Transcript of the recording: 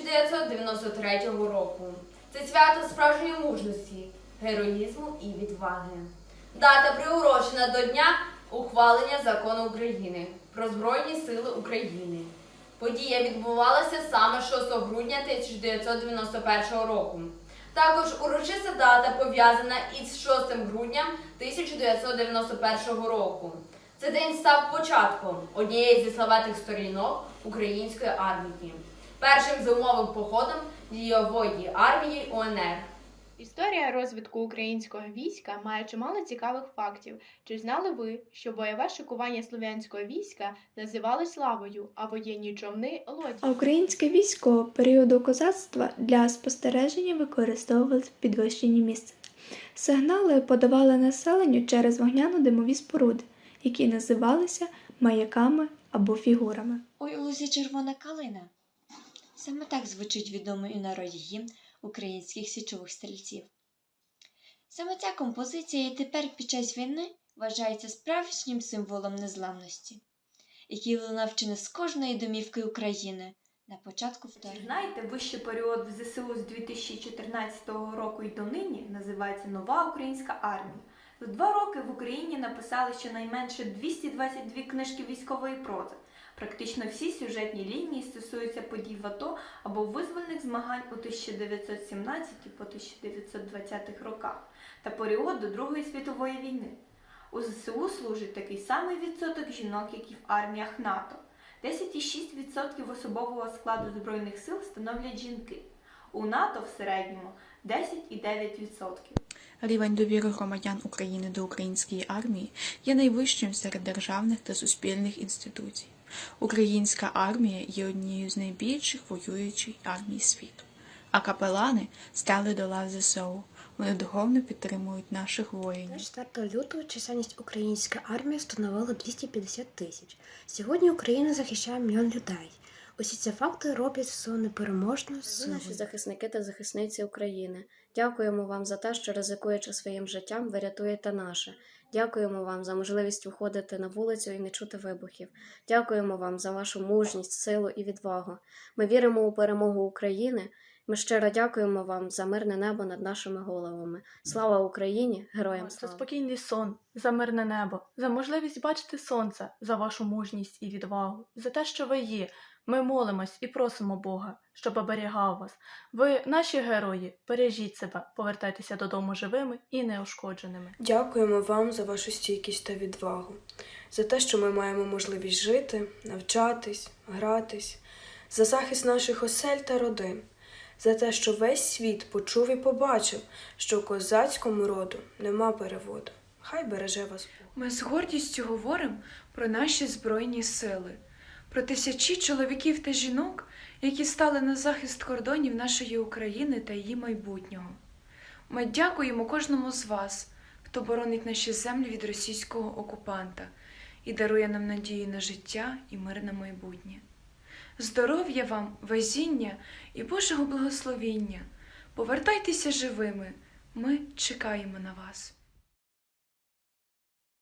1993 року. Це свято справжньої мужності, героїзму і відваги. Дата приурочена до дня ухвалення закону України про Збройні Сили України. Подія відбувалася саме 6 грудня 1991 року. Також урочиста дата пов'язана із 6 грудня 1991 року. Цей день став початком однієї зі славетних сторінок української армії, першим зимовим походом дійової армії УНР. Історія розвитку українського війська має чимало цікавих фактів. Чи знали ви, що бойове шикування слов'янського війська називалось лавою, а воєнні човни лодь? А українське військо періоду козацтва для спостереження використовували в підвищенні місця. Сигнали подавали населенню через вогняно-димові споруди, які називалися маяками або фігурами. Ой у лузі червона калина. Саме так звучить відомий у народі гімн українських січових стрільців. Саме ця композиція і тепер під час війни вважається справжнім символом незламності, який лунав чи не з кожної домівки України на початку вторгнення. знаєте, вищий період в ЗСУ з 2014 року і донині називається Нова Українська армія. За два роки в Україні написали щонайменше 222 книжки військової прози. Практично всі сюжетні лінії стосуються подій в АТО або визвольних змагань у 1917 по 1920 роках та періоду Другої світової війни. У ЗСУ служить такий самий відсоток жінок, як і в арміях НАТО. 10,6% особового складу Збройних сил становлять жінки. У НАТО в середньому 10,9%. Рівень довіри громадян України до української армії є найвищим серед державних та суспільних інституцій. Українська армія є однією з найбільших воюючих армій світу. А капелани стали до лав ЗСУ. Вони духовно підтримують наших воїнів. 4 лютого чисельність української армії становила 250 тисяч. Сьогодні Україна захищає мільйон людей. Усі ці факти роблять СУ силою. наші захисники та захисниці України. Дякуємо вам за те, що ризикуючи своїм життям, ви рятуєте наше. Дякуємо вам за можливість виходити на вулицю і не чути вибухів. Дякуємо вам за вашу мужність, силу і відвагу. Ми віримо у перемогу України Ми щиро дякуємо вам за мирне небо над нашими головами. Слава Україні! Героям За спокійний сон, за мирне небо, за можливість бачити сонце, за вашу мужність і відвагу, за те, що ви є. Ми молимось і просимо Бога, щоб оберігав вас. Ви, наші герої, бережіть себе, повертайтеся додому живими і неушкодженими. Дякуємо вам за вашу стійкість та відвагу, за те, що ми маємо можливість жити, навчатись, гратись, за захист наших осель та родин, за те, що весь світ почув і побачив, що козацькому роду нема переводу. Хай береже вас Бог. Ми з гордістю говоримо про наші Збройні сили, про тисячі чоловіків та жінок, які стали на захист кордонів нашої України та її майбутнього. Ми дякуємо кожному з вас, хто боронить наші землі від російського окупанта і дарує нам надію на життя і мирне майбутнє. Здоров'я вам, везіння і Божого благословіння. Повертайтеся живими. Ми чекаємо на вас.